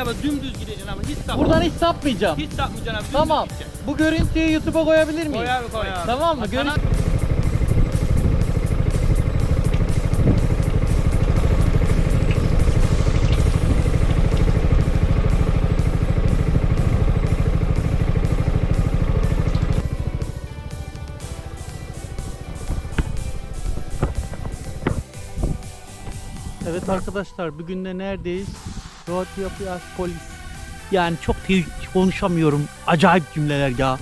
araya bak dümdüz gideceksin ama hiç sapma. Buradan hiç sapmayacağım. hiç sapmayacaksın abi. dümdüz Tamam. gideceksin. Bu görüntüyü YouTube'a koyabilir miyim? Koy abi koy abi. Tamam mı? Görüntü... sana- Evet arkadaşlar bugün de neredeyiz? Rodeo Piyas Polis. Yani çok iyi konuşamıyorum. Acayip cümleler ya.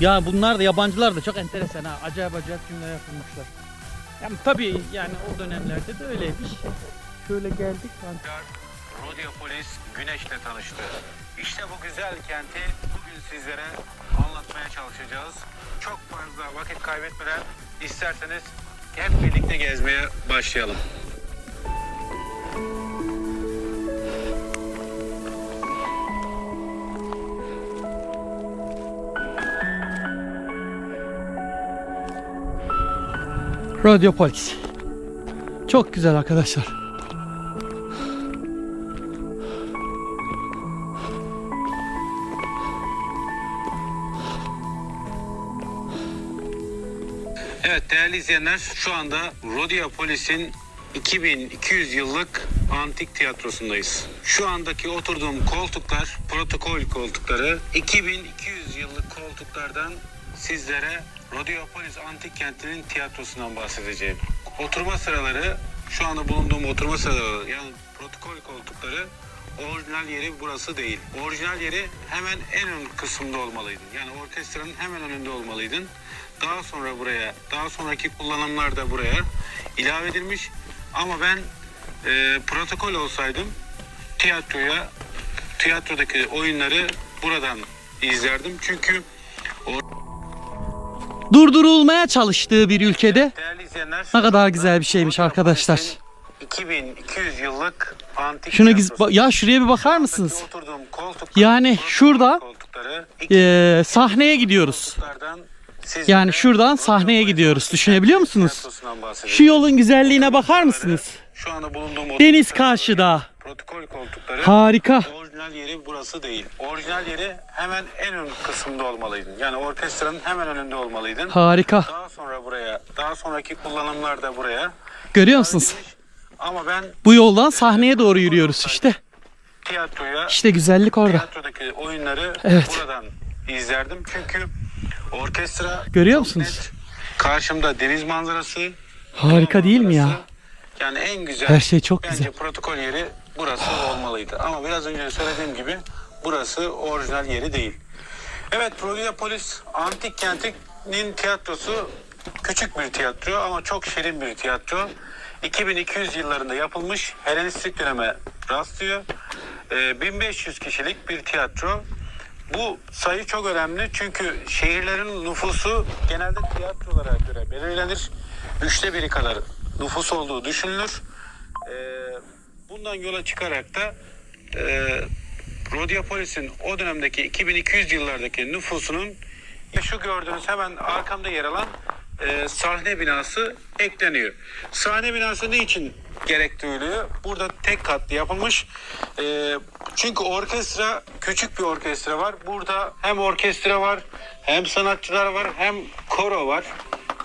Ya bunlar da yabancılar da çok enteresan ha. Acayip acayip cümleler yapılmışlar. Yani tabii yani o dönemlerde de öyleymiş. Şöyle geldik. Rodeo Polis Güneş'le tanıştı. İşte bu güzel kenti bugün sizlere anlatmaya çalışacağız. Çok fazla vakit kaybetmeden isterseniz hep birlikte gezmeye başlayalım. Rodeo Polis. Çok güzel arkadaşlar. Evet değerli izleyenler şu anda Rodeo Polis'in 2200 yıllık antik tiyatrosundayız. Şu andaki oturduğum koltuklar protokol koltukları. 2200 yıllık koltuklardan sizlere Rodeo Polis antik kentinin tiyatrosundan bahsedeceğim. Oturma sıraları şu anda bulunduğum oturma sıraları yani protokol koltukları orijinal yeri burası değil. Orijinal yeri hemen en ön kısımda olmalıydın. Yani orkestranın hemen önünde olmalıydın. Daha sonra buraya, daha sonraki kullanımlarda buraya ilave edilmiş. Ama ben e, protokol olsaydım tiyatroya, tiyatrodaki oyunları buradan izlerdim. Çünkü Durdurulmaya çalıştığı bir ülkede Ne kadar güzel bir şeymiş arkadaşlar. 2200 yıllık antik Şuna ya şuraya bir bakar mısınız? Yani şurada, Ee, sahneye gidiyoruz. Yani şuradan sahneye gidiyoruz. Düşünebiliyor musunuz? Şu yolun güzelliğine bakar mısınız? Şu anda bulunduğum Deniz karşıda. Protokol koltukları. Harika. Orijinal yeri burası değil. Orijinal yeri hemen en ön kısımda olmalıydın. Yani orkestranın hemen önünde olmalıydın. Harika. Daha sonra buraya, daha sonraki kullanımlarda buraya. Görüyor musunuz? Ama ben Bu yoldan sahneye doğru yürüyoruz işte. tiyatroya, İşte güzellik orada. tiyatrodaki oyunları Evet. buradan izlerdim. Çünkü orkestra Görüyor çok musunuz? net. Karşımda deniz manzarası. Harika değil mi ya? Yani en güzel. Her şey çok bence güzel. protokol yeri burası olmalıydı. Ama biraz önce söylediğim gibi burası orijinal yeri değil. Evet Polis Antik Kenti'nin tiyatrosu küçük bir tiyatro ama çok şirin bir tiyatro. 2200 yıllarında yapılmış Helenistik döneme rastlıyor. Ee, 1500 kişilik bir tiyatro. Bu sayı çok önemli çünkü şehirlerin nüfusu genelde tiyatrolara göre belirlenir. Üçte biri kadar nüfus olduğu düşünülür. Ee, bundan yola çıkarak da e, Rodiopolis'in o dönemdeki 2200 yıllardaki nüfusunun şu gördüğünüz hemen arkamda yer alan e, sahne binası ekleniyor. Sahne binası ne için gerek duyuluyor? Burada tek katlı yapılmış. E, çünkü orkestra küçük bir orkestra var. Burada hem orkestra var, hem sanatçılar var, hem koro var.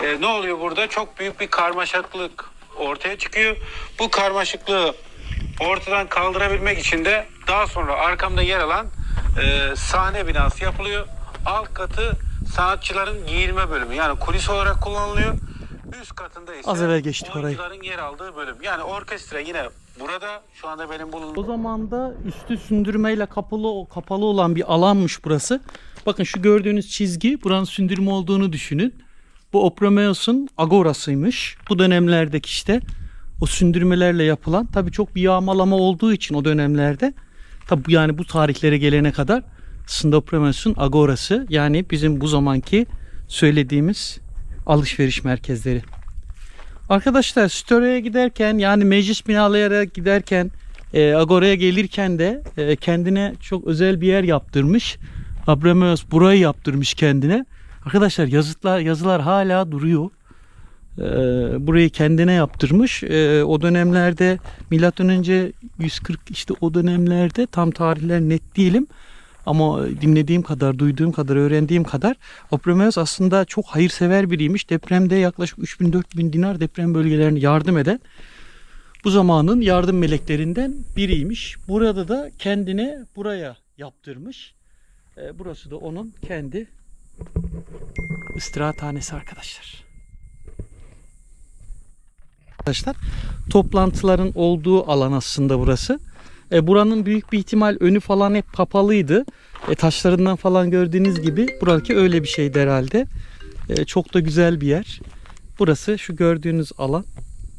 E, ne oluyor burada? Çok büyük bir karmaşıklık ortaya çıkıyor. Bu karmaşıklığı ortadan kaldırabilmek için de daha sonra arkamda yer alan e, sahne binası yapılıyor. Alt katı sanatçıların giyinme bölümü yani kulis olarak kullanılıyor. Üst katında ise Az evvel geçtik orayı. oyuncuların yer aldığı bölüm. Yani orkestra yine burada şu anda benim bulunduğum O zaman da üstü sündürmeyle kapalı kapalı olan bir alanmış burası. Bakın şu gördüğünüz çizgi buranın sündürme olduğunu düşünün. Bu Opromeos'un agorasıymış. Bu dönemlerdeki işte o sündürmelerle yapılan tabii çok bir yağmalama olduğu için o dönemlerde tabii yani bu tarihlere gelene kadar aslında Opromeos'un agorası yani bizim bu zamanki söylediğimiz alışveriş merkezleri. Arkadaşlar Store'ya giderken yani meclis binalara giderken e, Agora'ya gelirken de e, kendine çok özel bir yer yaptırmış. Abramios burayı yaptırmış kendine. Arkadaşlar yazıtlar yazılar hala duruyor. Ee, burayı kendine yaptırmış. Ee, o dönemlerde milattan önce 140 işte o dönemlerde tam tarihler net değilim. Ama dinlediğim kadar, duyduğum kadar, öğrendiğim kadar Opromeus aslında çok hayırsever biriymiş. Depremde yaklaşık 3000-4000 dinar deprem bölgelerine yardım eden bu zamanın yardım meleklerinden biriymiş. Burada da kendine buraya yaptırmış. Ee, burası da onun kendi istirahathanesi arkadaşlar. Arkadaşlar toplantıların olduğu alan aslında burası. E, buranın büyük bir ihtimal önü falan hep kapalıydı. E, taşlarından falan gördüğünüz gibi buradaki öyle bir şeydi herhalde. E, çok da güzel bir yer. Burası şu gördüğünüz alan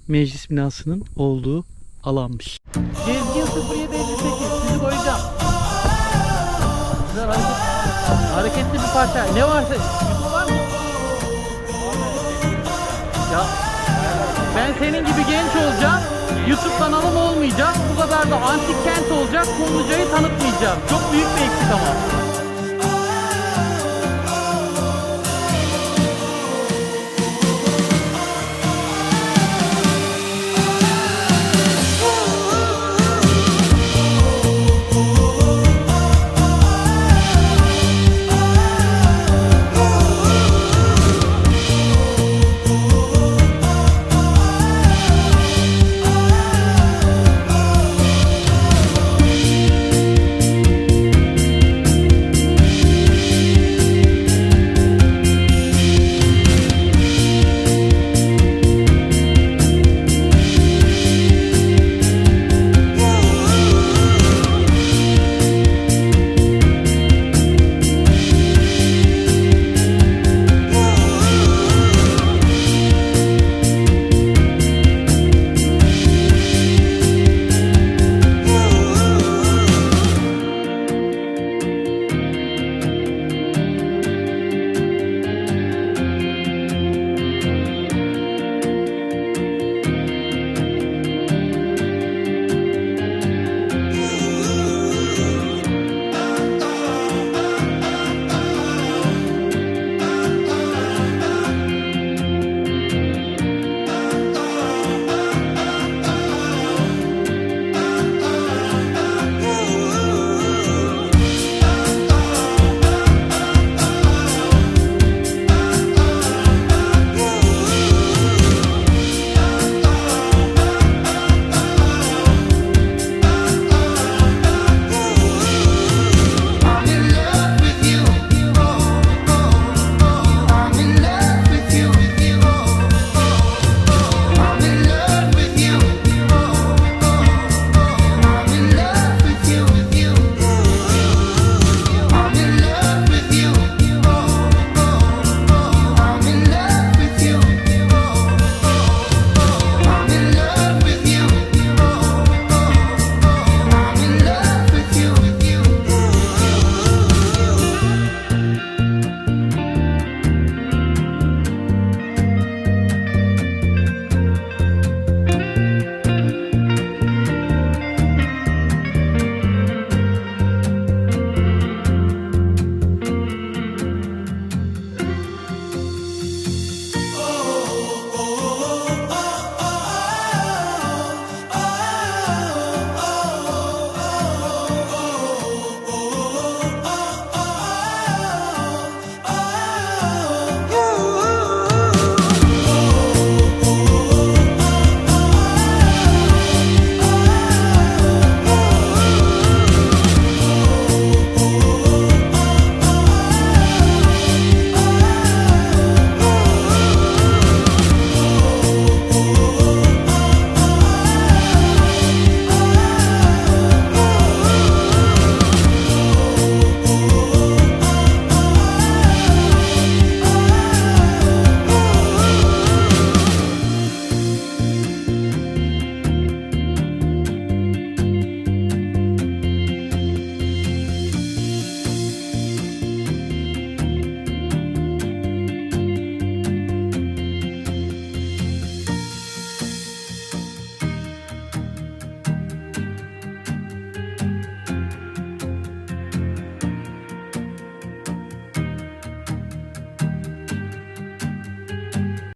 meclis binasının olduğu alanmış. Gezgin 0758 sizi koyacağım. Güzel hareket, hareketli bir parça. Ne varsa var mı? Ya ben senin gibi genç olacağım. YouTube kanalım olmayacak. Bu kadar da antik kent olacak. Kumluca'yı tanıtmayacağım. Çok büyük bir eksik ama.